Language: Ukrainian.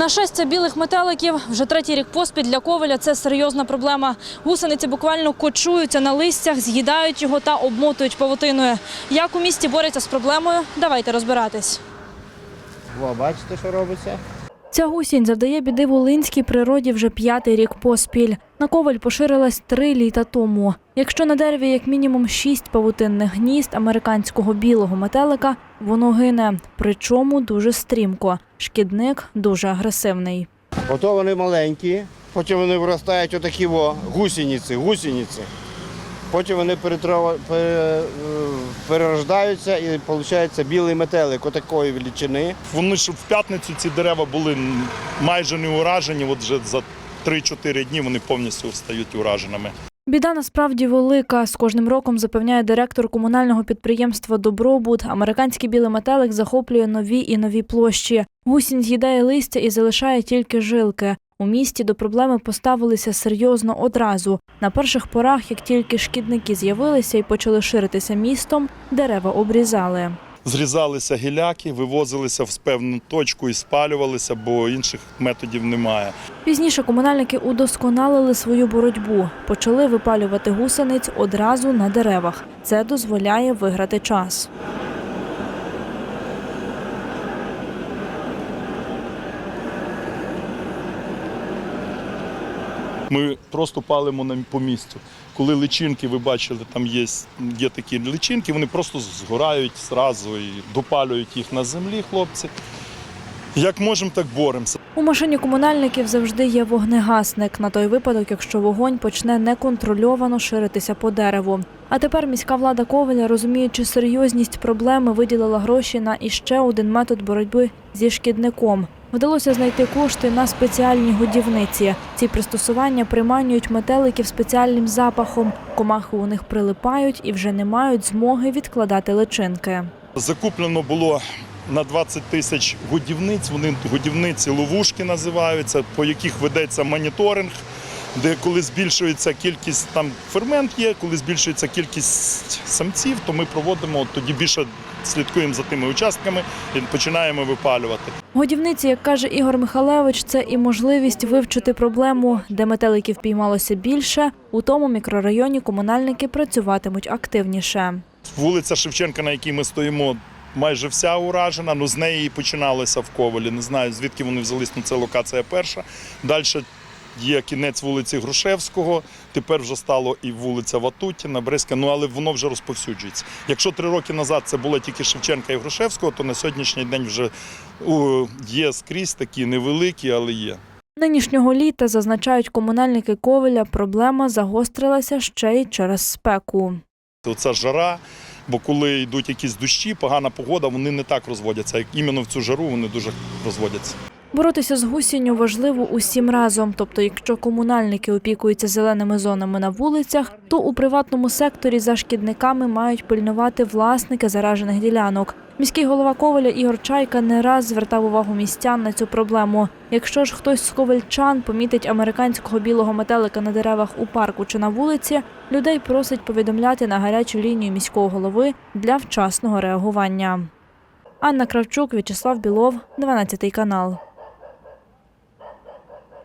Нашестя білих метеликів вже третій рік поспіль для коваля це серйозна проблема. Гусениці буквально кочуються на листях, з'їдають його та обмотують павутиною. Як у місті борються з проблемою? Давайте розбиратись. Бачите, що робиться? Ця гусінь завдає біди волинській природі вже п'ятий рік поспіль. На коваль поширилась три літа тому. Якщо на дереві як мінімум шість павутинних гнізд американського білого метелика, воно гине. Причому дуже стрімко. Шкідник дуже агресивний. Ото вони маленькі, потім вони виростають отакі во, гусениці, гусениці. Потім вони перетрава- е, перерождаються і виходить білий метелик отакої величини. Вони ж в п'ятницю ці дерева були майже не уражені. От вже за 3-4 дні вони повністю стають ураженими. Біда насправді велика. З кожним роком запевняє директор комунального підприємства Добробут. Американський білий метелик захоплює нові і нові площі. Гусінь з'їдає листя і залишає тільки жилки. У місті до проблеми поставилися серйозно одразу. На перших порах, як тільки шкідники з'явилися і почали ширитися містом, дерева обрізали. Зрізалися гіляки, вивозилися в певну точку і спалювалися, бо інших методів немає. Пізніше комунальники удосконалили свою боротьбу. Почали випалювати гусениць одразу на деревах. Це дозволяє виграти час. Ми просто палимо на- по місцю. Коли личинки, ви бачили, там є, є такі личинки, вони просто згорають зразу і допалюють їх на землі, хлопці. Як можемо, так боремося. У машині комунальників завжди є вогнегасник на той випадок, якщо вогонь почне неконтрольовано ширитися по дереву. А тепер міська влада Ковеля, розуміючи серйозність проблеми, виділила гроші на іще один метод боротьби зі шкідником. Вдалося знайти кошти на спеціальні годівниці. Ці пристосування приманюють метеликів спеціальним запахом. Комахи у них прилипають і вже не мають змоги відкладати личинки. Закуплено було на 20 тисяч годівниць. Вони годівниці ловушки називаються, по яких ведеться моніторинг, де коли збільшується кількість там фермент є, коли збільшується кількість самців, то ми проводимо тоді більше слідкуємо за тими участками і починаємо випалювати. Годівниці, як каже Ігор Михалевич, це і можливість вивчити проблему, де метеликів піймалося більше. У тому мікрорайоні комунальники працюватимуть активніше. Вулиця Шевченка, на якій ми стоїмо, майже вся уражена. Ну з неї і починалося в Ковалі. Не знаю звідки вони взялись. Ну це локація перша. Далі є кінець вулиці Грушевського. Тепер вже стало і вулиця Ватутіна, Бреська. Ну але воно вже розповсюджується. Якщо три роки назад це було тільки Шевченка і Грушевського, то на сьогоднішній день вже є скрізь такі невеликі, але є. Нинішнього літа, зазначають комунальники Ковеля, проблема загострилася ще й через спеку. Оця жара, бо коли йдуть якісь дощі, погана погода, вони не так розводяться. Як іменно в цю жару вони дуже розводяться. Боротися з гусінню важливо усім разом. Тобто, якщо комунальники опікуються зеленими зонами на вулицях, то у приватному секторі за шкідниками мають пильнувати власники заражених ділянок. Міський голова Коваля Ігор Чайка не раз звертав увагу містян на цю проблему. Якщо ж хтось з ковальчан помітить американського білого метелика на деревах у парку чи на вулиці, людей просить повідомляти на гарячу лінію міського голови для вчасного реагування. Анна Кравчук, В'ячеслав Білов, 12 канал.